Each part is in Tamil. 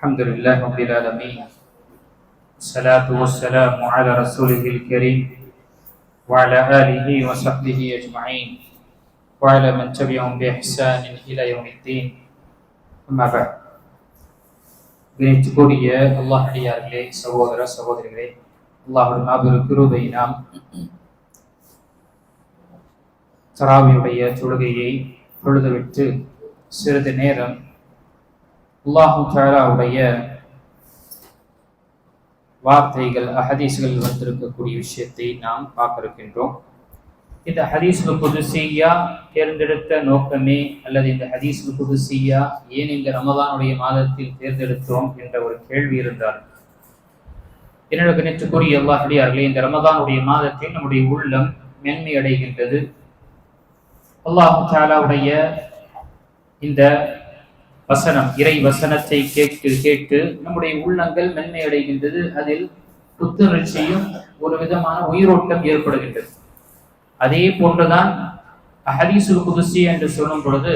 الحمد لله رب العالمين الصلاة والسلام على رسوله الكريم وعلى آله وصحبه أجمعين وعلى من تبعهم بإحسان إلى يوم الدين أما بعد கணித்துக்கூடிய அல்லாஹ் அடியார்களே சகோதர சகோதரிகளே அல்லாஹ் மாபெரும் கிருபை நாம் தராவியுடைய தொழுகையை தொழுதுவிட்டு சிறிது நேரம் அல்லாஹு தாலாவுடைய வார்த்தைகள் அஹதீஸ்கள் வந்திருக்கக்கூடிய விஷயத்தை நாம் பார்க்க இருக்கின்றோம் இந்த ஹதீஸ்ல புதுசியா தேர்ந்தெடுத்த நோக்கமே அல்லது இந்த ஹதீஸ்ல புதுசியா ஏன் இந்த ரமதானுடைய மாதத்தில் தேர்ந்தெடுத்தோம் என்ற ஒரு கேள்வி இருந்தால் என்னோட கணித்துக்குரிய அல்லாஹடியார்களே இந்த ரமதானுடைய மாதத்தில் நம்முடைய உள்ளம் மென்மை அடைகின்றது அல்லாஹு தாலாவுடைய இந்த வசனம் இறை வசனத்தை கேட்டு கேட்டு நம்முடைய உள்ளங்கள் மென்மை அடைகின்றது அதில் புத்துணர்ச்சியும் ஒரு விதமான உயிரோட்டம் ஏற்படுகின்றது. அதே போன்றுதான் ஹதீசுல் குதுசி என்று சொல்லும் பொழுது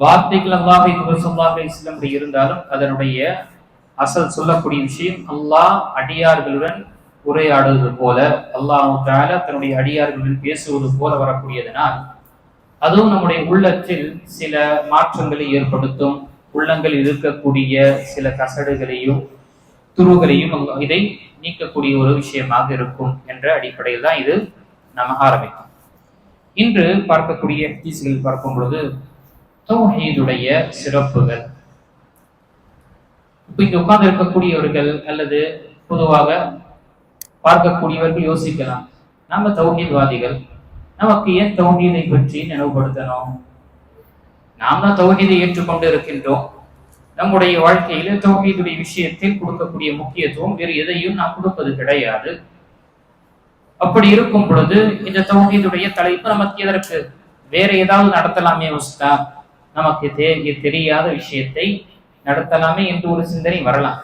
வார்த்தைகள் அல்லாஹ் சொல்லாஹ் இஸ்லம் இருந்தாலும் அதனுடைய அசல் சொல்லக்கூடிய விஷயம் அல்லாஹ் அடியார்களுடன் உரையாடுவது போல அல்லாஹு தன்னுடைய அடியார்களுடன் பேசுவது போல வரக்கூடியதனால் அதுவும் நம்முடைய உள்ளத்தில் சில மாற்றங்களை ஏற்படுத்தும். உள்ளங்கள் இருக்கக்கூடிய சில கசடுகளையும் துருவுகளையும் இதை நீக்கக்கூடிய ஒரு விஷயமாக இருக்கும் என்ற அடிப்படையில் தான் இது நம்ம ஆரம்பிக்கும் இன்று பார்க்கக்கூடிய ஹதீஸ்கள் பார்க்கும் பொழுது தௌஹீதுடைய சிறப்புகள். இப்போ இங்க உட்கார்ந்து இருக்கக்கூடியவர்கள் அல்லது பொதுவாக பார்க்கக்கூடியவர்கள் யோசிக்கலாம். நாம தௌஹீத்வாதிகள். நமக்கு ஏன் தௌஹீதை பற்றி நினைவுபடுத்தணும்? நாம் தான் தௌஹீதை ஏற்றுக்கொண்டு இருக்கின்றோம் நம்முடைய வாழ்க்கையில தௌஹீதுடைய விஷயத்தில் கொடுக்கக்கூடிய முக்கியத்துவம் வேறு எதையும் நாம் கொடுப்பது கிடையாது. அப்படி இருக்கும் பொழுது இந்த தௌஹீதுடைய தலைப்பு நமக்கு எதற்கு? வேற ஏதாவது நடத்தலாமே உஸ்தா. நமக்கு தெரியாத விஷயத்தை நடத்தலாமே என்று ஒரு சிந்தனை வரலாம்.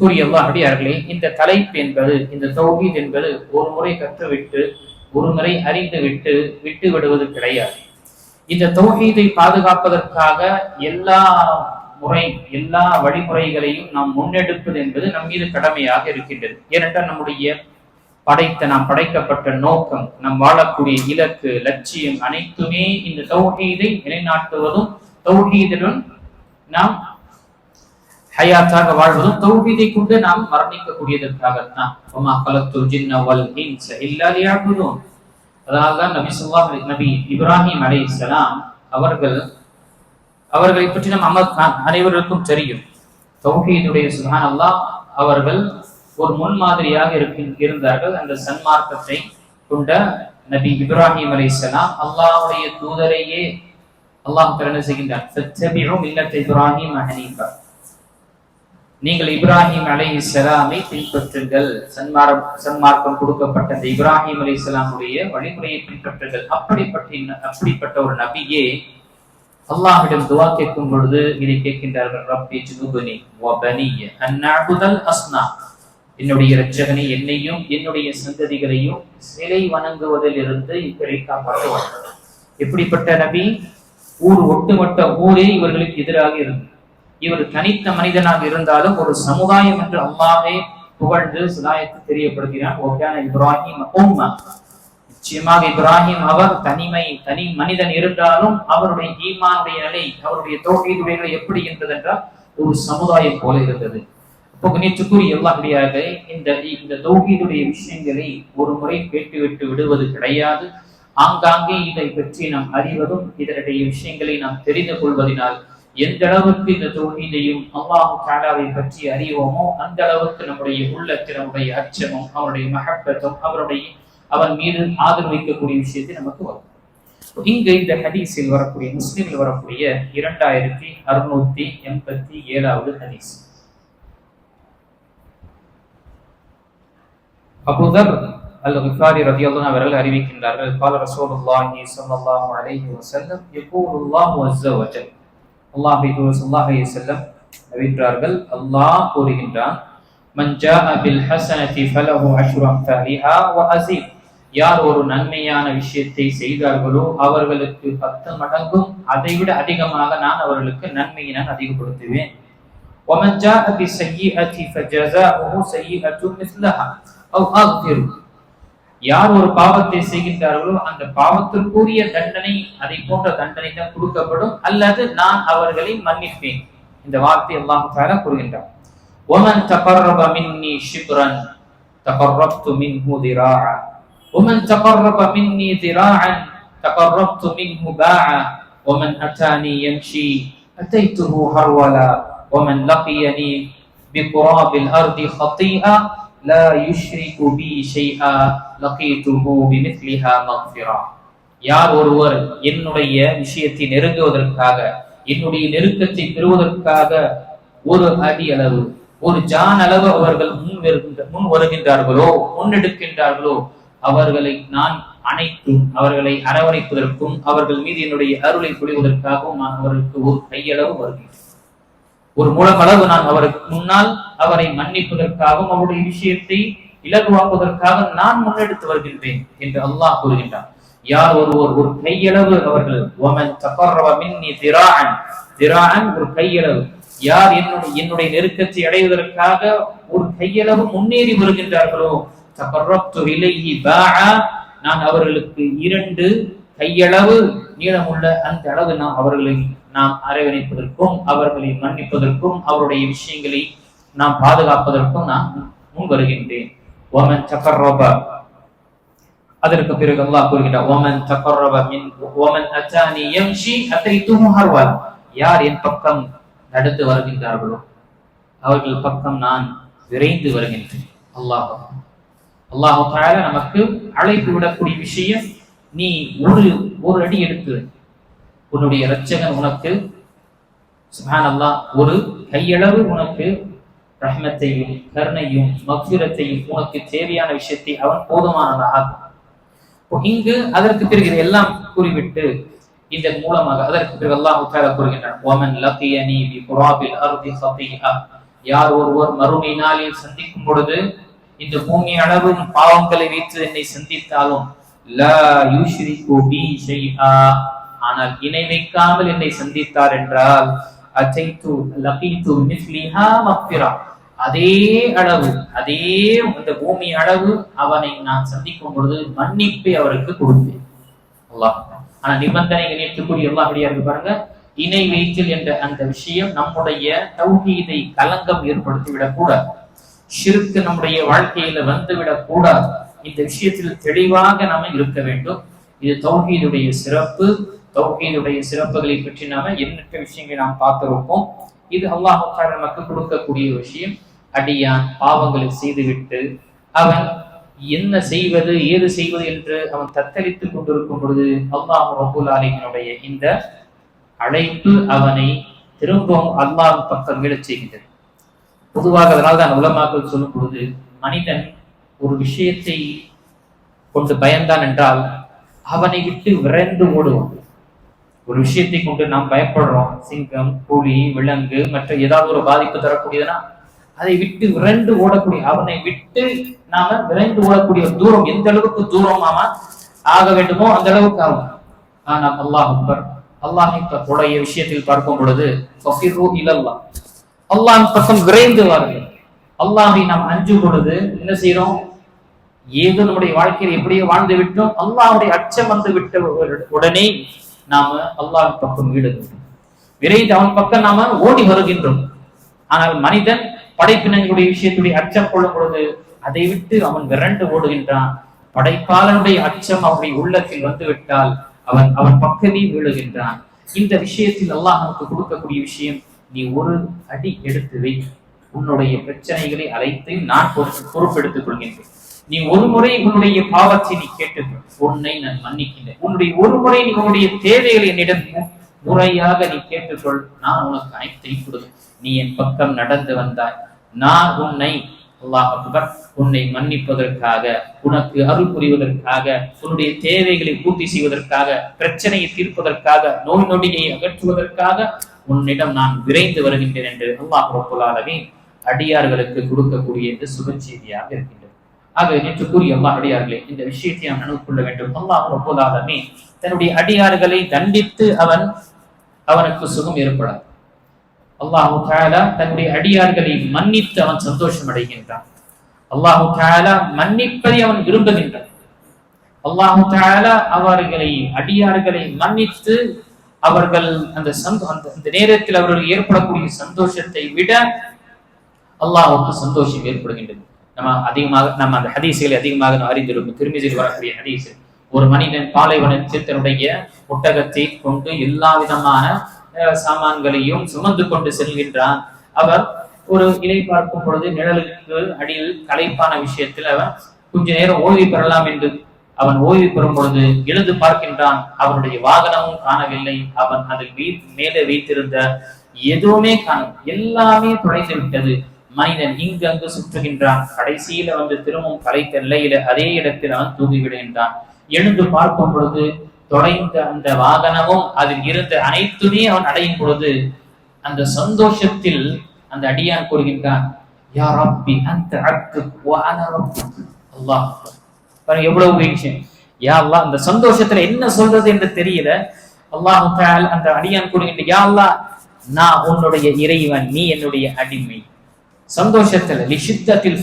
கூறியவா அடியார்களே இந்த தலைப்பு என்பது இந்த தௌஹீத் என்பது ஒரு முறை கற்றுவிட்டு ஒரு முறை அறிந்து விட்டு விட்டு விடுவது கிடையாது. இந்த தௌஹீதை பாதுகாப்பதற்காக எல்லா முறை எல்லா வழிமுறைகளையும் நாம் முன்னெடுப்பது என்பது நம் மீது கடமையாக இருக்கின்றது. ஏனென்றால் நம்முடைய படைத்த நாம் படைக்கப்பட்ட நோக்கம் நம் வாழக்கூடிய இலக்கு லட்சியம் அனைத்துமே இந்த தௌஹீதை நிலைநாட்டுவதும் தௌஹீதுடன் நாம் ஹயாத்தாக வாழ்வதும் தௌஹீதை கொண்டு நாம் மரணிக்கக்கூடியதற்காகத்தான். ஒமா கலத்து ஜின்ன வல் இன்ஸ இல்லா அதனால்தான் நபி சுல்லா நபி இப்ராஹிம் அலைஹிஸ்ஸலாம் அவர்கள் அவர்களை பற்றி நம் அமர் அனைவருக்கும் தெரியும். தௌஹீதுடைய சுஹான் அல்லாஹ் அவர்கள் ஒரு முன்மாதிரியாக இருந்தார்கள். அந்த சன்மார்க்கத்தை கொண்ட நபி இப்ராஹிம் அலை இஸ்லாம் அல்லாஹுடைய தூதரையே அல்லாஹ் என்ன செய்கின்றார். இல்லத்தை இப்ராஹிம் ஹனீஃபா. நீங்கள் இப்ராஹிம் அலை இஸ்லாமை பின்பற்றுங்கள். சன்மார்க்கம் சன்மார்க்கம் கொடுக்கப்பட்ட இந்த இப்ராஹிம் அலை இஸ்லாமுடைய வழிமுறையை பின்பற்றுங்கள். அப்படிப்பட்ட அப்படிப்பட்ட ஒரு நபியே அல்லாஹ்விடம் துவா கேட்கும் பொழுது இதை கேட்கின்றார்கள் ரப்பி ஜுனுபனி வபனிய அஸ்னா. என்னுடைய இரட்சகனை என்னையும் என்னுடைய சந்ததிகளையும் சிலை வணங்குவதில் இருந்து இவரை காப்பாற்றுவார் எப்படிப்பட்ட நபி? ஊர் ஒட்டுமொத்த ஊரே இவர்களுக்கு எதிராக இருந்தது. இவர் தனித்த மனிதனாக இருந்தாலும் ஒரு சமுதாயம் என்று அல்லாவே புகழ்ந்து சமுதாயத்தை தெரியப்படுகிறான். ஓகேன இப்ராஹிம் உம்மா. நிச்சயமாக இப்ராஹிம் அவர் தனிமை தனி மனிதன் இருந்தாலும் அவருடைய ஈமானுடைய நிலை அவருடைய தோல்வியுடைய எப்படி இருந்தது என்றால் ஒரு சமுதாயம் போல இருந்தது. இப்போ நேற்றுக்குரிய எல்லாருடையாக இந்த இந்த தௌஹீதுடைய விஷயங்களை ஒரு முறை கேட்டுவிட்டு விடுவது கிடையாது. ஆங்காங்கே இதை பற்றி நாம் அறிவதும் இதனுடைய விஷயங்களை நாம் தெரிந்து கொள்வதனால் எந்த அளவுக்கு இந்த தௌஹீதையும் அல்லாஹு தாலாவை பற்றி அறிவோமோ அந்த அளவுக்கு நம்முடைய உள்ளத்தில் நம்முடைய அச்சமும் அவருடைய மகப்பத்தும் அவருடைய அவன் மீது ஆதரவு வைக்கக்கூடிய விஷயத்தை நமக்கு வரும் இங்கு இந்த ஹதீஸில் வரக்கூடிய முஸ்லிமில் வரக்கூடிய இரண்டாயிரத்தி அறுநூத்தி எண்பத்தி ஏழாவது ஹதீஸ் அபுதர் அல் கிஃபாரி ரதியல்லாஹு அவர்கள் அறிவிக்கின்றார்கள் قال رسول الله صلى الله عليه وسلم يقول الله عز وجل அல்லாஹ் ஸல்லல்லாஹு அலைஹி வஸல்லம் அறிவிக்கிறார்கள் அல்லாஹ் கூறுகின்றான் மன் ஜாஅ பில் ஹஸனதி ஃபலஹு அஷ்ரு அம்சாலிஹா வ அஸீம் யார் ஒரு நன்மையான விஷயத்தை செய்தார்களோ அவர்களுக்கு பத்து மடங்கும் அதைவிட அதிகமாக நான் அவர்களுக்கு நன்மையை நான் அதிகப்படுத்துவேன் ومن جاء بالسيئة فجزاؤه سيئة مثلها أو أغفر யார் ஒரு பாவத்தை செய்கின்றார்களோ அந்த பாவத்திற்குரிய தண்டனை அதை போன்ற தண்டனை தான் கொடுக்கப்படும் அல்லது நான் அவர்களை மன்னிப்பேன் இந்த வார்த்தை அல்லாஹ் தஆலா கூறுகின்றார் ومن تقرب مني شبرا تقربت منه ذراعا ومن تقرب مني ذراعا تقربت منه باعا ومن أتاني يمشي أتيته هرولا ومن لقيني بقراب الأرض خطيئة لا يشرك بي شيئا لقيته بمثلها مغفرة யார் ஒருவர் என்னுடைய விஷயத்தை நெருங்குவதற்காக என்னுடைய நெருக்கத்தை பெறுவதற்காக ஒரு அடி அளவு ஒரு ஜான் அளவு அவர்கள் முன் வருகின்ற- முன் வருகின்றார்களோ முன்னெடுக்கின்றார்களோ அவர்களை நான் அனைத்தும் அவர்களை அரவணைப்பதற்கும் அவர்கள் மீது என்னுடைய அருளை பொழிவதற்காகவும் நான் அவர்களுக்கு ஒரு கையளவு வருகிறேன் ஒரு முழங்களவு நான் அவருக்கு முன்னால் அவரை மன்னிப்பதற்காகவும் அவருடைய விஷயத்தை இலகுவாக்குவதற்காக நான் முன்னெடுத்து வருகின்றேன் என்று அல்லாஹ் கூறுகின்றான். யார் ஒருவர் ஒரு கையளவு அவர்கள் ஒமன் தகர்ரவ மின்னி திராஅன் திராஅன் ஒரு கையளவு. யார் என்னுடைய என்னுடைய நெருக்கத்தை அடைவதற்காக ஒரு கையளவு முன்னேறி வருகின்றார்களோ தகர்ரப்து விலகி பாஆ நான் அவர்களுக்கு இரண்டு கையளவு நீளமுள்ள அந்த அளவு நாம் அவர்களை நாம் அரவணைப்பதற்கும் அவர்களை மன்னிப்பதற்கும் அவருடைய விஷயங்களை நாம் பாதுகாப்பதற்கும் நான் முன் வருகின்றேன். ஒமன் தகர்ரப அதற்கு பிறகு அல்லாஹ் கூறுகின்றார் ஒமன் தகர்ரப மின் ஒமன் அத்தானி யம்ஷி அத்தைத்துஹு ஹர்வல் யார் என் பக்கம் நடந்து வருகின்றார்களோ அவர்கள் பக்கம் நான் விரைந்து வருகின்றேன். அல்லாஹ் அல்லாஹு தஆலா நமக்கு அழைப்பு விடக்கூடிய விஷயம் நீ ஒரு ஒரு அடி எடுத்து உன்னுடைய இரட்சகன் உனக்கு சுபான் அல்லாஹ் ஒரு கையளவு உனக்கு ரஹ்மத்தையும் கருணையும் மக்ஃபிரத்தையும் உனக்கு தேவையான விஷயத்தை அவன் போதுமானதாக. இங்கு அதற்கு பிறகு எல்லாம் கூறிவிட்டு இதன் மூலமாக அதற்கு பிறகு அல்லாஹ் தஆலா கூறுகின்றான் யார் ஒருவர் மறுமை நாளில் சந்திக்கும் பொழுது இந்த பூமி அளவும் பாவங்களை வைத்து என்னை சந்தித்தாலும் ஆனால் இணை வைக்காமல் என்னை சந்தித்தார் என்றால் அச்சைத்து லகீத்து மிஸ்லிஹா மக்ஃபிரா. அதே அளவு அதே இந்த பூமி அளவு அவனை நான் சந்திக்கும் பொழுது மன்னிப்பை அவருக்கு கொடுப்பேன். அல்லாஹ். ஆனா நிபந்தனைகள் ஏற்றுக்கூடிய எல்லா இருக்கு பாருங்க. இணை வைத்தல் என்ற அந்த விஷயம் நம்முடைய தௌஹீதை கலங்கம் ஏற்படுத்தி விடக்கூடாது ஷிருக்கு நம்முடைய வாழ்க்கையில வந்து விடக்கூடாது இந்த விஷயத்தில் தெளிவாக நாம இருக்க வேண்டும். இது தௌஹீதுடைய சிறப்பு. தௌஹீதுடைய சிறப்புகளை பற்றி நாம எண்ணற்ற விஷயங்களை நாம் பார்த்திருப்போம்? இது அல்லாஹ் நமக்கு கொடுக்கக்கூடிய விஷயம். அடியான் பாவங்களை செய்துவிட்டு அவன் என்ன செய்வது ஏது செய்வது என்று அவன் தத்தளித்துக் கொண்டிருக்கும் பொழுது அல்லாஹ் ரபுல் ஆலமினுடைய இந்த அழைப்பு அவனை திரும்பவும் அல்லாஹ் பக்கம் விழச் செய்கின்றது. பொதுவாக அதனால் தான் உலமாக்கள் சொல்லும் பொழுது மனிதன் ஒரு விஷயத்தை கொண்டு பயந்தான் என்றால் அவனை விட்டு விரைந்து ஓடுவான். ஒரு விஷயத்தை கொண்டு நாம் பயப்படுறோம். சிங்கம் புலி விலங்கு மற்ற ஏதாவது ஒரு பாதிப்பு தரக்கூடியதுன்னா அதை விட்டு விரைந்து ஓடக்கூடிய அவனை விட்டு நாம விரைந்து ஓடக்கூடிய தூரம் எந்த அளவுக்கு தூரமாம ஆக வேண்டுமோ அந்த அளவுக்கு ஆகும். ஆனால் அல்லாஹ் அக்பர் அல்லாஹின் உடைய விஷயத்தில் பார்க்கும் பொழுது இல்லல்லா அல்லாஹ் பக்கம் விரைந்து வாருங்கள். அல்லாஹை நாம் அஞ்சும் பொழுது என்ன செய்யறோம் ஏதோ நம்முடைய வாழ்க்கையில் எப்படியோ வாழ்ந்து விட்டோம். அல்லாஹுடைய அச்சம் வந்து விட்ட உடனே நாம அல்லாஹ் பக்கம் வீடு விரைந்து அவன் பக்கம் நாம ஓடி வருகின்றோம். ஆனால் மனிதன் படைப்பினங்களுடைய விஷயத்துடைய அச்சம் கொள்ளும் பொழுது அதை விட்டு அவன் விரண்டு ஓடுகின்றான். படைப்பாளனுடைய அச்சம் அவனுடைய உள்ளத்தில் வந்துவிட்டால் அவன் அவன் பக்கமே வீழுகின்றான். இந்த விஷயத்தில் அல்லாஹ் நமக்கு கொடுக்கக்கூடிய விஷயம் நீ ஒரு அடி எடுத்து வை. உன்னுடைய பிரச்சனைகளை அழைத்து நான் பொறுப்பு பொறுப்பெடுத்துக் கொள்கின்றேன். நீ ஒரு முறை உன்னுடைய பாவத்தை நீ கேட்டு உன்னை நான் மன்னிக்கின்றேன். உன்னுடைய ஒரு முறை நீ உன்னுடைய தேவைகளை என்னிடம் முறையாக நீ கேட்டுக்கொள் நான் உனக்கு அனைத்தையும் கொடு நீ என் பக்கம் நடந்து வந்தாய். நான் உன்னை அல்லாஹ் அக்பர் உன்னை மன்னிப்பதற்காக உனக்கு அருள் புரிவதற்காக உன்னுடைய தேவைகளை பூர்த்தி செய்வதற்காக பிரச்சனையை தீர்ப்பதற்காக நோய் நொடியை அகற்றுவதற்காக உன்னிடம் நான் விரைந்து வருகின்றேன் என்று அல்லாஹ் ரப்புல் அடியார்களுக்கு கொடுக்கக்கூடிய இந்த சுப செய்தியாக இருக்கின்றது. ஆக நேற்று கூறிய அல்லாஹ் அடியார்களே இந்த விஷயத்தை நாம் நினைவு கொள்ள வேண்டும். அல்லாஹ் ரப்பல் தன்னுடைய அடியார்களை தண்டித்து அவன் அவனுக்கு சுகம் ஏற்படாது. அல்லாஹு தாலா தன்னுடைய அடியார்களை மன்னித்து அவன் சந்தோஷம் அடைகின்றான். அல்லாஹு தாலா மன்னிப்பதை அவன் விரும்புகின்றான். அல்லாஹு தாலா அவர்களை அடியார்களை மன்னித்து அவர்கள் அந்த சந்தோ அந்த அந்த நேரத்தில் அவர்களுக்கு ஏற்படக்கூடிய சந்தோஷத்தை விட அல்லாஹுக்கு சந்தோஷம் ஏற்படுகின்றது. நம்ம அதிகமாக நம்ம அந்த ஹதீசுகளை அதிகமாக நாம் அறிந்திருக்கும். திருமிதில் வரக்கூடிய ஹதீஸ் ஒரு மனிதன் பாலைவனத்தில் தன்னுடைய ஒட்டகத்தை கொண்டு எல்லா விதமான சாமான்களையும் சுமந்து கொண்டு செல்கின்றான். அவர் ஒரு இலை பார்க்கும் பொழுது நிழலுக்கு அடியில் களைப்பான விஷயத்தில் அவன் கொஞ்ச நேரம் ஓய்வு பெறலாம் என்று அவன் ஓய்வு பெறும் பொழுது எழுந்து பார்க்கின்றான். அவனுடைய வாகனமும் காணவில்லை. அவன் அதில் மேலே வைத்திருந்த எதுவுமே காணும் எல்லாமே தொலைந்து விட்டது. மனிதன் இங்கு அங்கு சுற்றுகின்றான். கடைசியில வந்து திரும்பவும் கலைத்த நிலையில அதே இடத்தில் அவன் தூங்கி விடுகின்றான் எழுந்து பார்க்கும் பொழுது தொலைந்த அந்த வாகனமும் அதில் இருந்த அனைத்துமே அவன் அடையும் பொழுது அந்த சந்தோஷத்தில் அந்த அடியான் கூறுகின்றான் யா ரப்பி அந்த அக்கு அல்லாஹ் பாருங்க எவ்வளவு விஷயம். யா அல்லா அந்த சந்தோஷத்துல என்ன சொல்றது என்று தெரியல. அல்லாஹு அந்த அடியான் கூறுகின்ற யா அல்லா நான் உன்னுடைய இறைவன் நீ என்னுடைய அடிமை. சந்தோஷத்துல லிஷித்தத்தில்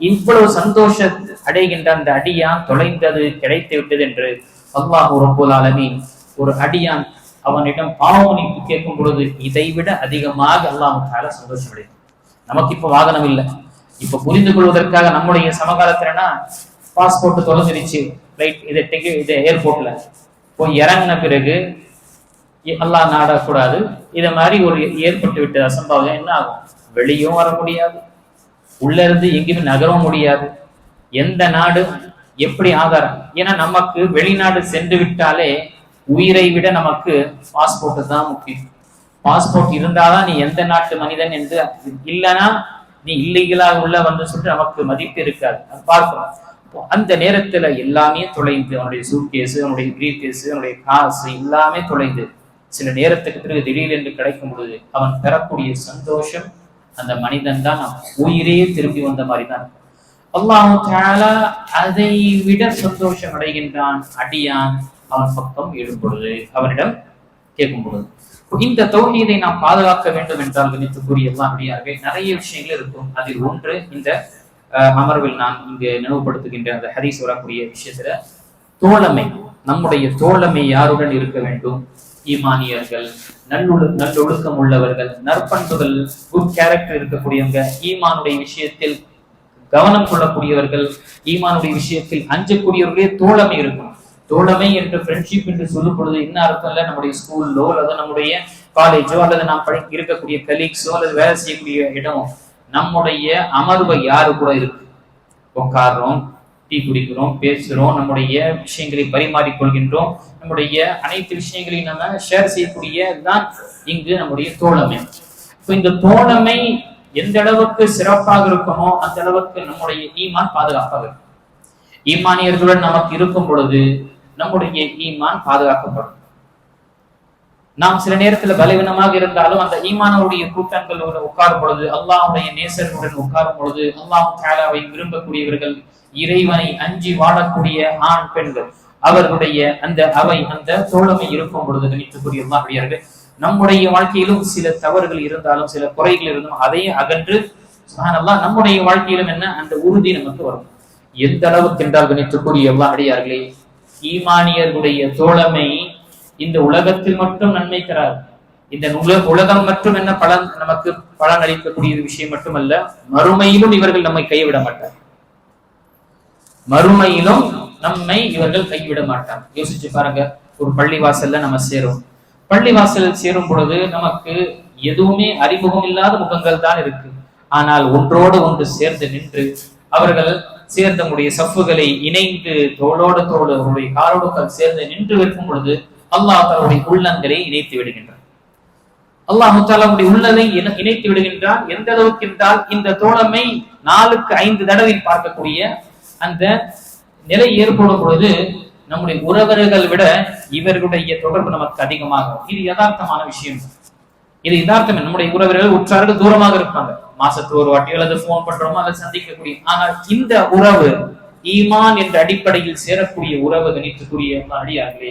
இவ்வளவு சந்தோஷ அடைகின்ற அந்த அடியான் தொலைந்தது கிடைத்து விட்டது என்று அல்லாஹ் ரப்பல் ஆலமீன் ஒரு அடியான் அவனிடம் பாவமன்னிப்பு கேட்கும் பொழுது இதை விட அதிகமாக அல்லாஹ் தால சந்தோஷம் நமக்கு இப்ப வாகனம் இல்லை. இப்ப புரிந்து கொள்வதற்காக நம்முடைய சமகாலத்திலனா பாஸ்போர்ட் தொலைஞ்சிருச்சு. ரைட் இதை டிக்கெட் இது ஏர்போர்ட்ல போய் இறங்கின பிறகு எல்லாம் நாடக்கூடாது. இதை மாதிரி ஒரு ஏற்பட்டு விட்ட அசம்பாவிதம். என்ன ஆகும்? வெளியும் வர முடியாது. உள்ள இருந்து எங்கேயுமே நகரவும் முடியாது. எந்த நாடு எப்படி ஆதாரம் ஏன்னா நமக்கு வெளிநாடு சென்று விட்டாலே உயிரை விட நமக்கு பாஸ்போர்ட் தான் முக்கியம். பாஸ்போர்ட் இருந்தாதான் நீ எந்த நாட்டு மனிதன் என்று இல்லைன்னா நீ இல்லீகலாக உள்ள வந்து சொல்லிட்டு நமக்கு மதிப்பு இருக்காது. அது அந்த நேரத்துல எல்லாமே தொலைந்து அவனுடைய சூட்கேஸ் அவனுடைய பிரீஃப் கேஸ் அவனுடைய காசு எல்லாமே தொலைந்து சில நேரத்துக்கு பிறகு திடீரென்று கிடைக்கும் பொழுது அவன் பெறக்கூடிய சந்தோஷம் அந்த மனிதன் தான். உயிரே திரும்பி வந்த மாதிரி தான் அல்லாஹு தாலா அதை விட சந்தோஷம் அடைகின்றான் அடியான். அவன் பக்கம் எழும்பொழுது அவனிடம் கேட்கும் பொழுது இந்த தொகுதியை நாம் பாதுகாக்க வேண்டும் என்றால் கணித்து கூறிய எல்லாம் அடியார்கள் நிறைய விஷயங்கள் இருக்கும். அதில் ஒன்று இந்த அமர்வில் நான் இங்கு நினைவுபடுத்துகின்ற அந்த ஹரிஸ் வரக்கூடிய விஷயத்துல தோழமை. நம்முடைய தோழமை யாருடன் இருக்க வேண்டும்? ஈமானியர்கள் நல்லொழு நல்லொழுக்கம் உள்ளவர்கள் நற்பண்புகள் குட் கேரக்டர் இருக்கக்கூடியவங்க ஈமானுடைய விஷயத்தில் கவனம் கொள்ளக்கூடியவர்கள் ஈமானுடைய விஷயத்தில் அஞ்சக்கூடியவர்களே தோழமை இருக்கும் தோழமை என்று ஃப்ரெண்ட்ஷிப் என்று சொல்லும் பொழுது என்ன அர்த்தம் இல்லை? நம்முடைய ஸ்கூல்லோ அல்லது நம்முடைய காலேஜோ அல்லது நாம் படி இருக்கக்கூடிய கலீக்ஸோ அல்லது வேலை செய்யக்கூடிய இடமோ நம்முடைய அமர்வை யாரு கூட இருக்கு? உட்காடுறோம் டீ குடிக்கிறோம் பேசுகிறோம் நம்முடைய விஷயங்களை பரிமாறிக்கொள்கின்றோம் நம்முடைய அனைத்து விஷயங்களையும் நம்ம ஷேர் செய்யக்கூடிய தான் இங்கு நம்முடைய தோழமை. இப்போ இந்த தோழமை எந்த அளவுக்கு சிறப்பாக இருக்குமோ அந்த அளவுக்கு நம்முடைய ஈமான் பாதுகாப்பாக இருக்கும். ஈமானியர்களுடன் நமக்கு இருக்கும் பொழுது நம்முடைய ஈமான் பாதுகாக்கப்படும். நாம் சில நேரத்துல பலவீனமாக இருந்தாலும் அந்த ஈமானவுடைய கூட்டங்கள் உட்காரும் பொழுது அல்லாவுடைய நேசர்களுடன் உட்காரும் பொழுது அல்லாஹ் தாலாவை விரும்பக்கூடியவர்கள் இறைவனை அஞ்சி வாழக்கூடிய ஆண் பெண்கள் அவர்களுடைய அந்த அவை அந்த தோழமை இருக்கும் பொழுது கணித்துக்கூடிய அல்லாஹ்வுடையவர்கள் நம்முடைய வாழ்க்கையிலும் சில தவறுகள் இருந்தாலும் சில குறைகள் இருந்தாலும் அதையும் அகன்று சுகானல்லாம் நம்முடைய வாழ்க்கையிலும் என்ன? அந்த உறுதி நமக்கு வரும். எந்த அளவுக்கு என்றால் கணித்துக்கூடிய எவ்வளோ அடியார்களே ஈமானியர்களுடைய தோழமை இந்த உலகத்தில் மட்டும் நன்மை தராது. இந்த உலகம் மட்டும் என்ன பலன் நமக்கு பலன் அளிக்கக்கூடிய விஷயம் மட்டுமல்ல மறுமையிலும் இவர்கள் நம்மை கைவிட மாட்டார் மறுமையிலும் நம்மை இவர்கள் கைவிட மாட்டார் யோசிச்சு பாருங்க ஒரு பள்ளிவாசல்ல நம்ம சேரும் பள்ளிவாசலில் சேரும் பொழுது நமக்கு எதுவுமே அறிமுகம் இல்லாத முகங்கள் தான் இருக்கு. ஆனால் ஒன்றோடு ஒன்று சேர்ந்து நின்று அவர்கள் சேர்ந்த சப்புகளை சஃப்புகளை இணைந்து தோளோடு தோடு அவருடைய காரோடுகள் சேர்ந்து நின்று விற்கும் பொழுது அல்லாஹ் தன்னுடைய உள்ளங்களை இணைத்து விடுகின்றார் அல்லாஹ் தன்னுடைய உள்ளதை இணை- இணைத்து விடுகின்றான். எந்த அளவுக்கு என்றால் இந்த தோழமை நாளுக்கு ஐந்து தடவை பார்க்கக்கூடிய அந்த நிலை ஏற்படும் பொழுது நம்முடைய உறவர்கள் விட இவர்களுடைய தொடர்பு நமக்கு அதிகமாகும் இது யதார்த்தமான விஷயம். இது யதார்த்தம். நம்முடைய உறவர்கள் உற்றார்கள் தூரமாக இருப்பாங்க. மாசத்து ஒரு வாட்டி அல்லது போன் பண்றோமோ அல்லது சந்திக்கக்கூடிய. ஆனால் இந்த உறவு ஈமான் என்ற அடிப்படையில் சேரக்கூடிய உறவு கணித்துக்குரிய அடியார்களே.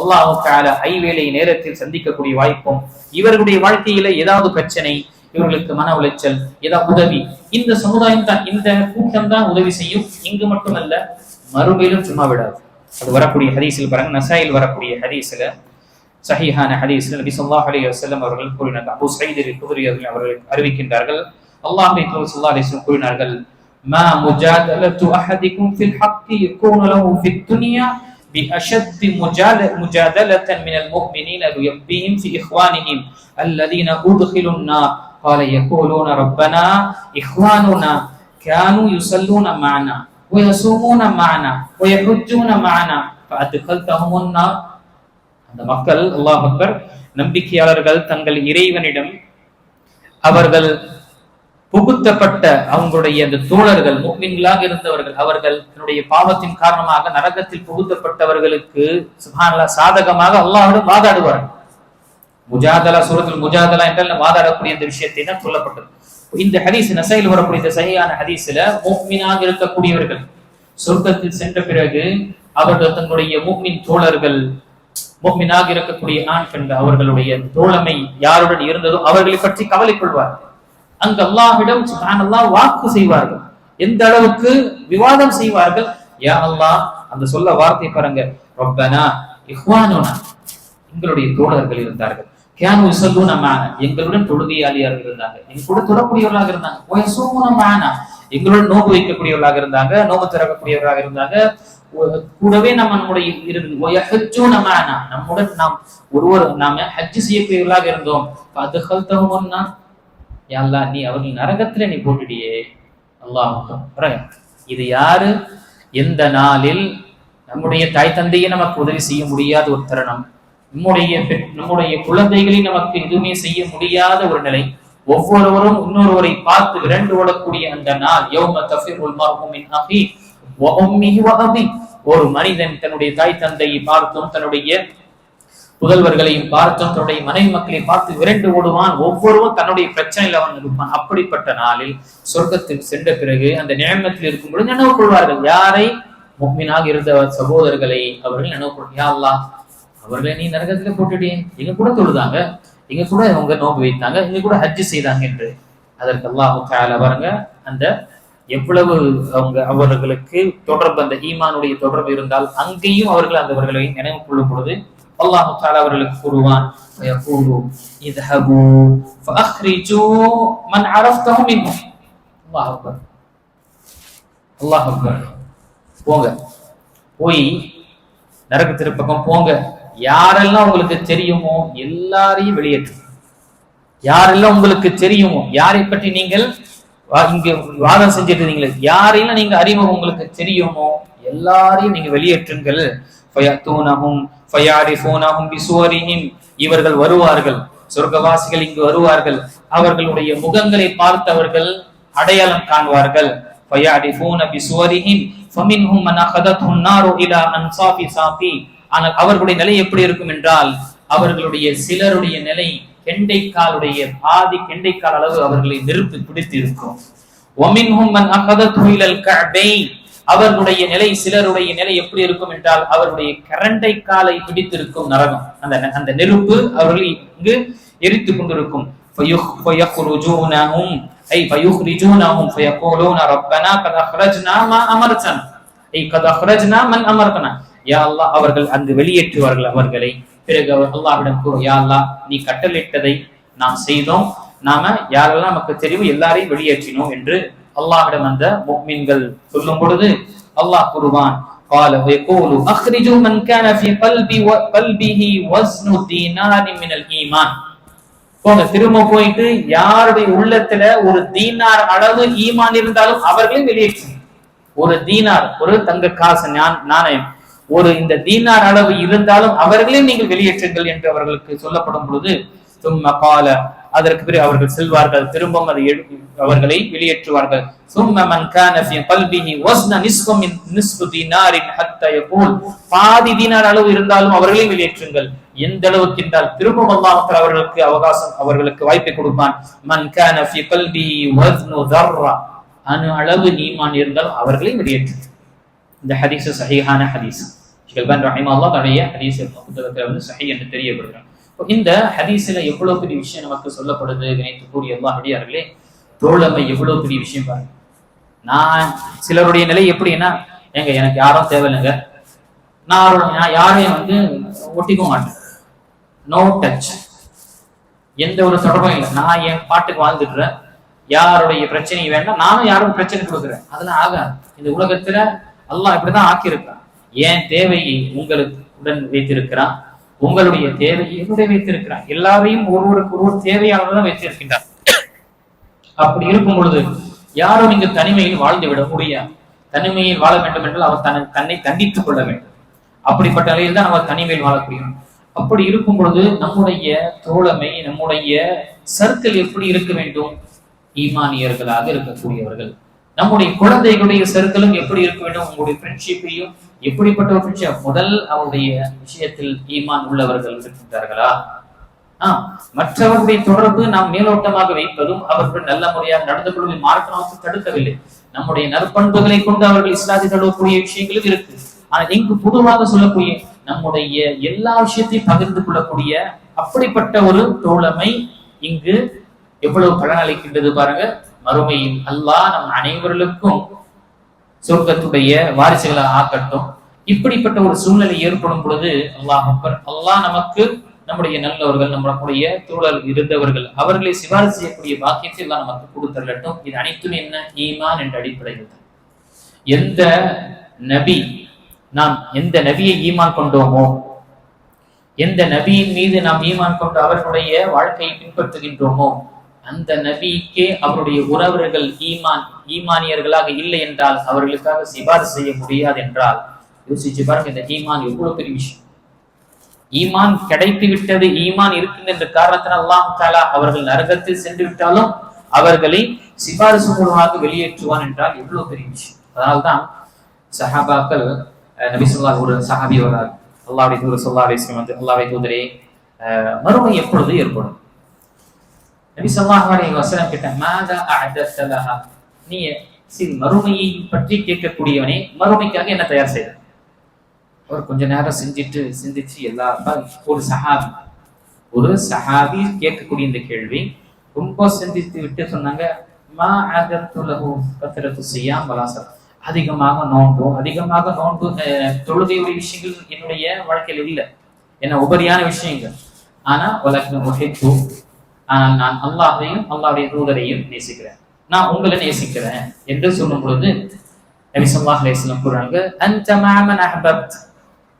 அல்லாஹு தால ஐவேளை நேரத்தில் சந்திக்கக்கூடிய வாய்ப்பும் இவர்களுடைய வாழ்க்கையில ஏதாவது பிரச்சனை இவர்களுக்கு மன உளைச்சல் ஏதாவது உதவி இந்த சமுதாயம் தான் இந்த கூட்டம் தான் உதவி செய்யும். இங்கு மட்டுமல்ல மறுமையிலும் சும்மா விடாது. அது வரக்கூடிய ஹதீஸில் பாருங்க நசாயில் வரக்கூடிய ஹதீஸ்ல சஹீஹான ஹதீஸ்ல நபி ஸல்லல்லாஹு அலைஹி வஸல்லம் அவர்கள் கூறினார்கள் அபூ சயீத் அல்-குத்ரி அவர்கள் அறிவிக்கின்றார்கள் அல்லாஹ்வுடைய தூதர் ஸல்லல்லாஹு அலைஹி வஸல்லம் கூறினார்கள் ما مجادلة أحدكم في الحق يكون له في الدنيا بأشد مجادلة من المؤمنين ليبيهم في إخوانهم الذين أدخلوا النار قال يقولون ربنا إخواننا كانوا يصلون معنا ويصومون معنا ويحجون معنا فأدخلتهم النار அந்த மக்கள் அல்லாஹ் அக்பர் நம்பிக்கையாளர்கள் தங்கள் இறைவனிடம் அவர்கள் புகுத்தப்பட்ட அவங்களுடைய அந்த தோழர்கள் முக்மின்களாக இருந்தவர்கள் அவர்கள் தன்னுடைய பாவத்தின் காரணமாக நரகத்தில் புகுத்தப்பட்டவர்களுக்கு சுபானல்லா சாதகமாக அல்லாஹ்விடம் வாதாடுவார்கள் முஜாதலா சூரத்தில் முஜாதலா என்றால் வாதாடக்கூடிய இந்த விஷயத்தை தான் சொல்லப்பட்டது இந்த ஹதீஸ் நசையில் வரக்கூடிய இந்த சரியான ஹதீஸ்ல முக்மினாக இருக்கக்கூடியவர்கள் சொர்க்கத்தில் சென்ற பிறகு அவர்கள் தங்களுடைய முக்மின் தோழர்கள் முக்மினாக இருக்கக்கூடிய ஆண் பெண்கள் அவர்களுடைய தோழமை யாருடன் இருந்ததோ அவர்களை பற்றி கவலை கொள்வார்கள் அங்கு அல்லாஹிடம் சுபானல்லா வாக்கு செய்வார்கள். எந்த அளவுக்கு விவாதம் செய்வார்கள்? யா அல்லாஹ் அந்த சொல்ல வார்த்தை பாருங்க. ரப்பனா இஹ்வானுனா எங்களுடைய தோழர்கள் இருந்தார்கள். கேனு யுசல்லூன மானா எங்களுடன் தொழுகையாளியாக இருந்தாங்க. எங்க கூட தொடரக்கூடியவர்களாக இருந்தாங்க. வயசூன மானா. எங்களுடன் நோக்கு வைக்கக்கூடியவர்களாக இருந்தாங்க. நோக்கு திறக்கக்கூடியவர்களாக இருந்தாங்க. கூடவே நம்ம நம்முடைய இருந்து மானா. நம்முடன் நாம் ஒருவர் நாம ஹஜ் செய்யக்கூடியவர்களாக இருந்தோம். அது ஹல்தகுமன்னா யாழ்லா நீ அவர்கள் நரகத்துல நீ போட்டுடியே அல்லாஹ் இது யாரு? எந்த நாளில்? நம்முடைய தாய் தந்தையை நமக்கு உதவி செய்ய முடியாத ஒரு தருணம். நம்முடைய நம்முடைய குழந்தைகளை நமக்கு எதுவுமே செய்ய முடியாத ஒரு நிலை ஒவ்வொருவரும் இன்னொருவரை பார்த்து விரண்டு ஓடக்கூடிய அந்த நாள் யௌம தஃபிருல் மர்ஹு அஹி ஒரு மனிதன் தன்னுடைய தாய் தந்தையை பார்த்தும் தன்னுடைய புதல்வர்களையும் பார்த்தும் தன்னுடைய மனைவி மக்களை பார்த்து விரண்டு ஓடுவான். ஒவ்வொருவரும் தன்னுடைய பிரச்சனையில அவன் இருப்பான். அப்படிப்பட்ட நாளில் சொர்க்கத்தில் சென்ற பிறகு அந்த நியமத்தில் இருக்கும் பொழுது நினைவு கொள்வார்கள். யாரை? முக்மினாக இருந்த சகோதரர்களை அவர்கள் நினைவு கொள் யா அல்லாஹ் அவர்களை நீ நரகத்துல போட்டுட்டேன் எங்க கூட தொழுதாங்க. எங்க கூட அவங்க நோம்பு வைத்தாங்க. இங்க கூட ஹஜ் செய்தாங்க என்று. அதற்கு அல்லாஹால பாருங்க அந்த எவ்வளவு அவங்க அவர்களுக்கு தொடர்பு அந்த ஈமானுடைய தொடர்பு இருந்தால் அங்கேயும் அவர்கள் அந்தவர்களை நினைவு கொள்ளும் பொழுது அல்லாஹு தாலா அவர்களுக்கு கூறுவான் போங்க. போய் நரகத்திற்கு பக்கம் போங்க. யாரெல்லாம் உங்களுக்கு தெரியுமோ எல்லாரையும் வெளியேற்று. யாரெல்லாம் உங்களுக்கு தெரியுமோ யாரை பற்றி நீங்கள் இங்கு வாதம் செஞ்சுட்டு இருந்தீங்களே யாரையும் நீங்க அறிமுகம் உங்களுக்கு தெரியுமோ எல்லாரையும் நீங்க வெளியேற்றுங்கள். ஃபயத்தூனஹும் ஃபயாரிஃபூனஹும் பிசுவரிஹிம். இவர்கள் வருவார்கள். சொர்க்கவாசிகள் இங்கு வருவார்கள். அவர்களுடைய முகங்களை பார்த்தவர்கள் அடையாளம் காண்பார்கள் ஃபயாரிஃபூன பிசுவரிஹிம். ஃபமின்ஹும் மன் அகதத்ஹு நாரு இலா அன்சாஃபி சாஃபி. ஆனால் அவர்களுடைய நிலை எப்படி இருக்கும் என்றால் அவர்களுடைய சிலருடைய நிலை கெண்டைக்காலுடைய பாதி கெண்டைக்கால் அளவு அவர்களை நெருப்பு பிடித்து இருக்கும் அவர்களுடைய நிலை சிலருடைய நிலை எப்படி இருக்கும் என்றால் அவருடைய கரண்டை காலை பிடித்திருக்கும் நரகம். அந்த அந்த நெருப்பு அவர்களை இங்கு எரித்து கொண்டிருக்கும். ரப்பனா கதா ஹரஜ்னா மா அமர்த்தனா ஐ அமர்த்தனா قد أخرجنا من أمرتنا யா அல்லாஹ் அவர்கள் அங்கு வெளியேற்றுவார்கள் அவர்களை பிறகு அவர் அல்லாஹ்விடம் கூறும் யா அல்லாஹ் நீ கட்டளையிட்டதை நாம் செய்தோம் நாம யாரெல்லாம் நமக்கு தெரியும் எல்லாரையும் வெளியேற்றினோம் என்று அல்லாஹ்விடம் அந்த முக்மின்கள் சொல்லும் பொழுது அல்லாஹ் கூறுவான் قال ويقول اخرجوا من كان في قلبي وقلبه وزن دينار من الايمان போங்க திரும்ப போயிட்டு யாருடைய உள்ளத்துல ஒரு தீனார் அளவு ஈமான் இருந்தாலும் அவர்களையும் வெளியேற்று ஒரு தீனார் ஒரு தங்க காசு நாணயம் ஒரு இந்த தீனார் அளவு இருந்தாலும் அவர்களே நீங்கள் வெளியேற்றுங்கள் என்று அவர்களுக்கு சொல்லப்படும் பொழுது சும்ம கால. அதற்கு பிறகு அவர்கள் செல்வார்கள். திரும்பவும் அதை அவர்களை வெளியேற்றுவார்கள். சும்ம மன் பாதி தீனார் அளவு இருந்தாலும் அவர்களை வெளியேற்றுங்கள். எந்த அளவுக்கு என்றால் திரும்பவும் அல்லாஹ் அவர்களுக்கு அவகாசம் அவர்களுக்கு வாய்ப்பை கொடுப்பான். மன் கான ஃபி கல்பிஹி வஸ்னு அணு அளவு நீமான் இருந்தால் அவர்களை வெளியேற்று இந்த ஹதீஸ் சஹீஹான ஹதீஸ். ஷெல்பான் ரஹிமல்லா தன்னுடைய ஹதீஸ் புத்தகத்தில் வந்து சஹி என்று தெரியப்படுகிறோம் இந்த ஹதீஸ்ல எவ்வளவு பெரிய விஷயம் நமக்கு சொல்லப்படுது நினைத்து கூடிய எல்லா அடியார்களே தோழமை எவ்வளவு பெரிய விஷயம் பாருங்க. நான் சிலருடைய நிலை எப்படின்னா ஏங்க எனக்கு யாரும் தேவையில்லைங்க. நான் நான் யாரையும் வந்து ஒட்டிக்க மாட்டேன். நோ டச் எந்த ஒரு தொடர்பும் இல்லை. நான் என் பாட்டுக்கு வாழ்ந்துடுறேன். யாருடைய பிரச்சனையும் வேண்டாம். நானும் யாரும் பிரச்சனை கொடுக்குறேன். அதெல்லாம் ஆகாது. இந்த உலகத்துல எல்லாம் இப்படிதான் ஆக்கியிருக்கான். ஏன் தேவையை உங்களுக்கு உடன் வைத்திருக்கிறான்? உங்களுடைய தேவையை என்னுடைய வைத்திருக்கிறான். எல்லாரையும் ஒருவருக்கு ஒருவர் தேவையானதான் தான் வைத்திருக்கின்றான் அப்படி இருக்கும் பொழுது யாரும் இங்கு தனிமையில் வாழ்ந்து விட முடியாது தனிமையில் வாழ வேண்டும் என்றால் அவர் தன் தன்னை தண்டித்துக் கொள்ள வேண்டும். அப்படிப்பட்ட நிலையில் தான் அவர் தனிமையில் வாழக்கூடியும் அப்படி இருக்கும் பொழுது நம்முடைய தோழமை நம்முடைய சர்க்கிள் எப்படி இருக்க வேண்டும்? ஈமானியர்களாக இருக்கக்கூடியவர்கள். நம்முடைய குழந்தைகளுடைய சர்க்கிளும் எப்படி இருக்க வேண்டும்? உங்களுடைய ஃப்ரெண்ட்ஷிப்பையும் எப்படிப்பட்ட ஒரு விஷயம்? முதல் அவருடைய விஷயத்தில் ஈமான் உள்ளவர்கள் இருக்கின்றார்களா? ஆஹ் மற்றவருடைய தொடர்பு நாம் மேலோட்டமாக வைப்பதும் அவர்கள் நல்ல முறையாக நடந்து கொள்வதை மார்க்க நமக்கு தடுக்கவில்லை. நம்முடைய நற்பண்புகளை கொண்டு அவர்கள் இஸ்லாத்தை தழுவக்கூடிய விஷயங்களும் இருக்கு. ஆனா இங்கு பொதுவாக சொல்லக்கூடிய நம்முடைய எல்லா விஷயத்தையும் பகிர்ந்து கொள்ளக்கூடிய அப்படிப்பட்ட ஒரு தோழமை இங்கு எவ்வளவு பலன் அளிக்கின்றது பாருங்க. மறுமையில் அல்லாஹ் நம் அனைவர்களுக்கும் சொர்க்கத்துடைய வாரிசுகளை ஆக்கட்டும். இப்படிப்பட்ட ஒரு சூழ்நிலை ஏற்படும் பொழுது அல்லாஹ் அக்பர் அல்லாஹ் நமக்கு நம்முடைய நல்லவர்கள் நம்மளுடைய தூழல் இருந்தவர்கள் அவர்களை சிபாரிசு செய்யக்கூடிய பாக்கியத்தை எல்லாம் நமக்கு கொடுத்தரட்டும். இது அனைத்தும் என்ன? ஈமான் என்ற அடிப்படையில் தான். எந்த நபி நாம் எந்த நபியை ஈமான் கொண்டோமோ எந்த நபியின் மீது நாம் ஈமான் கொண்டு அவர்களுடைய வாழ்க்கையை பின்பற்றுகின்றோமோ அந்த நபிக்கே அவருடைய உறவர்கள் ஈமான் ஈமானியர்களாக இல்லை என்றால் அவர்களுக்காக சிபாரிசு செய்ய முடியாது என்றால் யோசிச்சு பாருங்க இந்த ஈமான் எவ்வளவு பெரிய விஷயம். ஈமான் கிடைத்து விட்டது ஈமான் இருக்கின்ற என்ற காரணத்தினால் தாலா அவர்கள் நரகத்தில் சென்று விட்டாலும் அவர்களை சிபாரிசு மூலமாக வெளியேற்றுவான் என்றால் எவ்வளவு பெரிய விஷயம். அதனால்தான் சஹாபாக்கள் அஹ், நபி சொல்லா ஒரு சஹாபி வரார் அல்லாவுடைய தூதர் சொல்லா வந்து அல்லாவை தூதரே மறுமை எப்பொழுது ஏற்படும்? நபி ஸல்லல்லாஹு அலி வஸல்லம் கிட்ட மாதா அஅதத்த நீ சரி மறுமையை பற்றி கேட்கக்கூடியவனே மறுமைக்காக என்ன தயார் செய்த? அவர் கொஞ்ச நேரம் செஞ்சுட்டு சிந்திச்சு எல்லா ஒரு சஹாபி. ஒரு சஹாபி கேட்கக்கூடிய இந்த கேள்வி ரொம்ப சிந்தித்து விட்டு சொன்னாங்க மா அகத்துலகு பத்திரத்து செய்யாம சியாம் அதிகமாக நோண்டும் அதிகமாக நோன்பு தொழுகையுடைய விஷயங்கள் என்னுடைய வாழ்க்கையில் இல்லை. என்ன உபரியான விஷயங்கள். ஆனா உலகம் ஆனால் நான் அல்லாஹையும் அல்லாவுடைய தூதரையும் நேசிக்கிறேன். நான் உங்களை நேசிக்கிறேன் என்று சொல்லும் பொழுது நபி ஸல்லல்லாஹு அலைஹி வஸல்லம் கூறாங்க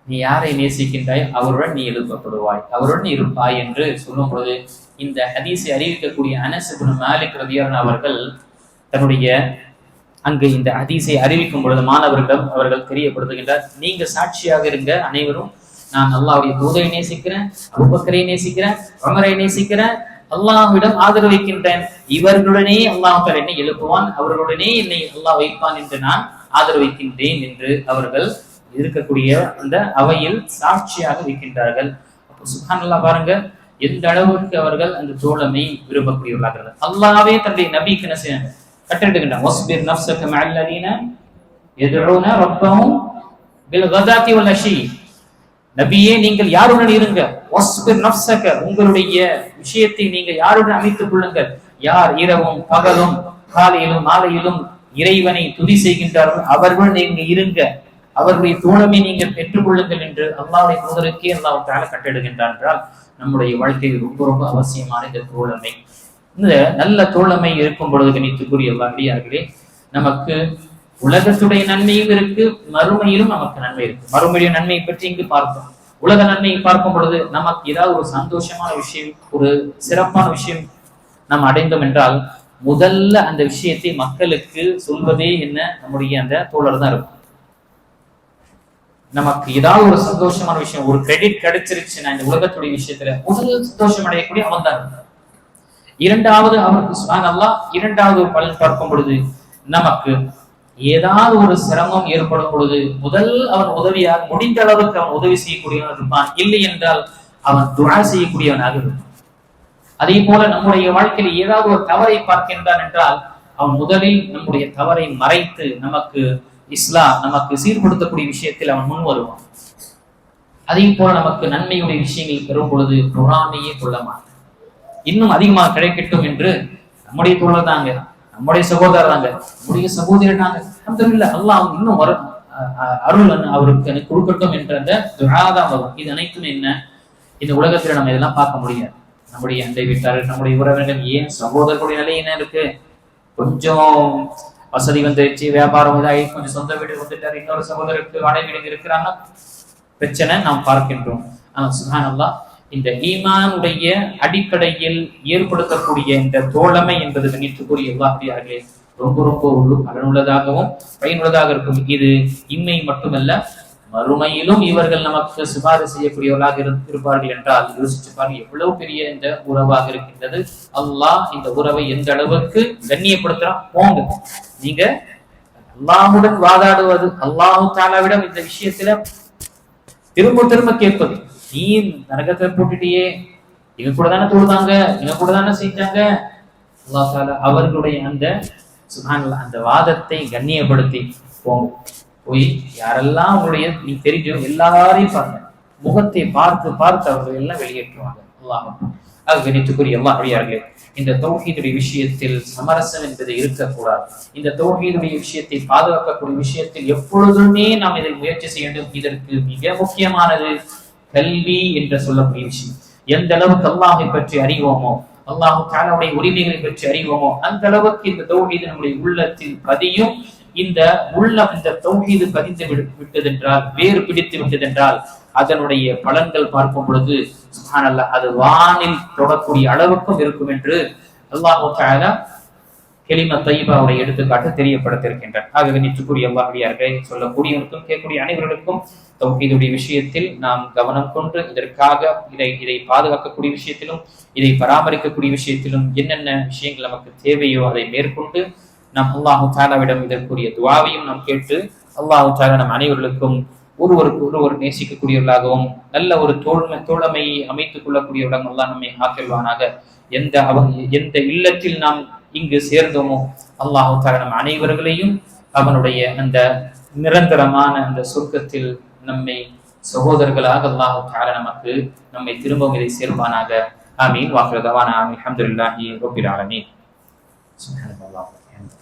நீ யாரை நேசிக்கின்றாய்? அவருடன் நீ எழுப்பப்படுவாய். அவருடன் இருப்பாய் என்று சொல்லும் பொழுது இந்த ஹதீஸை அறிவிக்கக்கூடிய அனசு குண மாலிக் ரதியாரன் அவர்கள் தன்னுடைய அங்கு இந்த ஹதீஸை அறிவிக்கும் பொழுது மாணவர்களிடம் அவர்கள் தெரியப்படுத்துகின்றார் நீங்க சாட்சியாக இருங்க அனைவரும். நான் அல்லாவுடைய தூதரை நேசிக்கிறேன் அபுபக்கரை நேசிக்கிறேன் அமரை நேசிக்கிறேன் அல்லாஹ்விடம் ஆதரவு வைக்கின்றேன். இவர்களுடனே அல்லாஹ் என்னை எழுப்புவான். அவர்களுடனே என்னை அல்லாஹ் வைப்பான் என்று நான் ஆதரவு வைக்கின்றேன் என்று அவர்கள் இருக்கக்கூடிய அந்த அவையில் சாட்சியாக வைக்கின்றார்கள் அப்போ சுப்ஹானல்லாஹ் பாருங்க எந்த அளவுக்கு அவர்கள் அந்த தோழமை விரும்பக்கூடியவர்களாக அல்லாவே தன்னுடைய நபிக்கு என்ன செய்ய கட்டளிடுகின்றான் வஸ்பிர் நஃப்ஸக மஅல்லதீன யதுஊன ரப்பஹும் பில் கதாத்தி வல் நபியே நீங்கள் யாருடன் இருங்க வஸ்பிர் உங்களுடைய விஷயத்தை நீங்கள் யாருடன் அமைத்துக் கொள்ளுங்கள்? யார் இரவும் பகலும் காலையிலும் மாலையிலும் இறைவனை துதி செய்கின்றார்கள் அவர்கள் நீங்க இருங்க. அவர்களுடைய தோழமை நீங்கள் பெற்றுக்கொள்ளுங்கள் என்று அல்லாஹ்வுடைய தூதருக்கே அல்லாவுக்காக கட்டிடுகின்றார் என்றால் நம்முடைய வாழ்க்கையில் ரொம்ப ரொம்ப அவசியமான இந்த தோழமை. இந்த நல்ல தோழமை இருக்கும் பொழுது கணித்துக்குரிய அடியார்களே நமக்கு உலகத்துடைய நன்மையும் இருக்கு மறுமையிலும் நமக்கு நன்மை இருக்கு. மறுமையுடைய நன்மையை பற்றி இங்கு பார்த்தோம் உலக நன்மையை பார்க்கும் பொழுது நமக்கு ஏதாவது ஒரு சந்தோஷமான விஷயம் ஒரு சிறப்பான விஷயம் நாம் அடைந்தோம் என்றால் முதல்ல அந்த விஷயத்தை மக்களுக்கு சொல்வதே என்ன? நம்முடைய அந்த தோழர் தான் இருக்கும். நமக்கு ஏதாவது ஒரு சந்தோஷமான விஷயம் ஒரு கிரெடிட் கிடைச்சிருச்சுன்னா இந்த உலகத்துடைய விஷயத்துல முதல் சந்தோஷம் அடையக்கூடிய அவன் தான். இருந்தார் இரண்டாவது அவருக்கு சுபான் இரண்டாவது ஒரு பலன் பார்க்கும் பொழுது நமக்கு ஏதாவது ஒரு சிரமம் ஏற்படும் பொழுது முதல் அவன் உதவியாக முடிந்த அளவுக்கு அவன் உதவி செய்யக்கூடியவன் இருப்பான். இல்லை என்றால் அவன் துணா செய்யக்கூடியவனாக இருப்பான். அதே போல நம்முடைய வாழ்க்கையில் ஏதாவது ஒரு தவறை பார்க்கின்றான் என்றால் அவன் முதலில் நம்முடைய தவறை மறைத்து நமக்கு இஸ்லாம் நமக்கு சீர்படுத்தக்கூடிய விஷயத்தில் அவன் முன் வருவான். அதே போல நமக்கு நன்மையுடைய விஷயங்கள் பெறும் பொழுது பொறாமையே கொள்ள மாட்டான். இன்னும் அதிகமாக கிடைக்கட்டும் என்று நம்முடைய தோழர் தாங்க நம்முடைய சகோதரராங்க. நம்முடைய சகோதரர் தாங்க அல்ஹம்துலில்லாஹ் அல்லாஹ் இன்னும் வர அருள் அவருக்கு எனக்கு கொடுக்கட்டும் என்ற அந்த துராதான் வரும் இது அனைத்தும் என்ன? இந்த உலகத்துல நம்ம இதெல்லாம் பார்க்க முடியாது. நம்முடைய அண்டை வீட்டார் நம்முடைய உறவினர்கள் ஏன் சகோதரர்களுடைய நிலை என்ன இருக்கு? கொஞ்சம் வசதி வந்துருச்சு வியாபாரம் இதாகி கொஞ்சம் சொந்த வீடு வந்துட்டார் இன்னொரு சகோதரருக்கு வாடகை வீடு இருக்கிறாங்க பிரச்சனை நாம் பார்க்கின்றோம். ஆனா சுப்ஹானல்லாஹ் இந்த ஈமானுடைய அடிப்படையில் ஏற்படுத்தக்கூடிய இந்த தோழமை என்பது கணித்துக்குரிய எல்லாருடைய ரொம்ப ரொம்ப உள்ள- பயனுள்ளதாகவும் பயனுள்ளதாக இருக்கும். இது இம்மை மட்டுமல்ல மறுமையிலும் இவர்கள் நமக்கு சிபாரிசு செய்யக்கூடியவர்களாக இருப்பார்கள் என்றால் யோசிச்சு பாருங்க எவ்வளவு பெரிய இந்த உறவாக இருக்கின்றது. அல்லாஹ் இந்த உறவை எந்த அளவுக்கு கண்ணியப்படுத்துறான்? போங்க. நீங்க அல்லாஹுடன் வாதாடுவது அல்லாஹு தாலாவிடம் இந்த விஷயத்துல திரும்ப திரும்ப கேட்பது. நீ நரகத்தை போட்டுட்டியே. இவங்க கூட தானே தொழுதாங்க இவங்க கூட தானே செஞ்சாங்க அவர்களுடைய அந்த சுப்ஹானல்லாஹ் அந்த வாதத்தை கண்ணியப்படுத்தி போங்க போய் யாரெல்லாம் உங்களுடைய நீ தெரிஞ்சோ எல்லாரையும் பாருங்க. முகத்தை பார்த்து பார்த்து அவர்கள் எல்லாம் வெளியேற்றுவாங்க. அது கணித்துக்குரிய எல்லா அடியார்களே இந்த தௌஹீதுடைய விஷயத்தில் சமரசம் என்பது இருக்கக்கூடாது. இந்த தௌஹீதுடைய விஷயத்தை பாதுகாக்கக்கூடிய விஷயத்தில் எப்பொழுதுமே நாம் இதை முயற்சி செய்ய வேண்டும். இதற்கு மிக முக்கியமானது கல்வி என்று சொல்லக்கூடிய விஷயம் எந்த அளவுக்கு அல்லாஹை பற்றி அறிவோமோ அல்லாஹு தாலாவுடைய உரிமைகளை பற்றி அறிவோமோ அந்த அளவுக்கு இந்த தௌஹீது நம்முடைய உள்ளத்தில் பதியும். இந்த உள்ளம் இந்த தௌஹீது பதிந்து விடு- விட்டதென்றால் வேறு பிடித்து விட்டதென்றால் அதனுடைய பலன்கள் பார்க்கும் பொழுது சுப்ஹானல்லாஹ் அது வானில் தொடக்கூடிய அளவுக்கும் இருக்கும் என்று அல்லாஹு தாலா கெலிம தைபாவுடைய எடுத்துக்காட்டு தெரியப்படுத்திருக்கின்றார் ஆகவே நிற்றுக்குரிய அல்லாஹடியார்களை சொல்லக்கூடியவருக்கும் கேட்கக்கூடிய அனைவர்களுக்கும் தௌஹீதுடைய விஷயத்தில் நாம் கவனம் கொண்டு இதற்காக இதை இதை பாதுகாக்கக்கூடிய விஷயத்திலும் இதை பராமரிக்கக்கூடிய விஷயத்திலும் என்னென்ன விஷயங்கள் நமக்கு தேவையோ அதை மேற்கொண்டு நாம் அல்லாஹு தாலாவிடம் இதற்குரிய துவாவையும் நாம் கேட்டு அல்லாஹு தாலா நம் அனைவர்களுக்கும் ஒருவருக்கு ஒருவர் நேசிக்கக்கூடியவர்களாகவும் நல்ல ஒரு தோழ்மை தோழமையை அமைத்துக் கொள்ளக்கூடியவர்களாக அல்லாஹ் நம்மை ஆக்கிடுவானாக எந்த அவ எந்த இல்லத்தில் நாம் இங்கு சேர்ந்தோமோ அல்லாஹு தாலா நம் அனைவர்களையும் அவனுடைய அந்த நிரந்தரமான அந்த சொர்க்கத்தில் நம்மை சகோதரர்களாக அல்லாஹு தாலா நமக்கு நம்மை திரும்பவும் இதை சேர்ப்பானாக. ஆமீன். வாக்குறதவான ஆமீன் அஹமதுல்லாஹி ரப்பில் ஆலமீன். சுப்ஹானல்லாஹ்.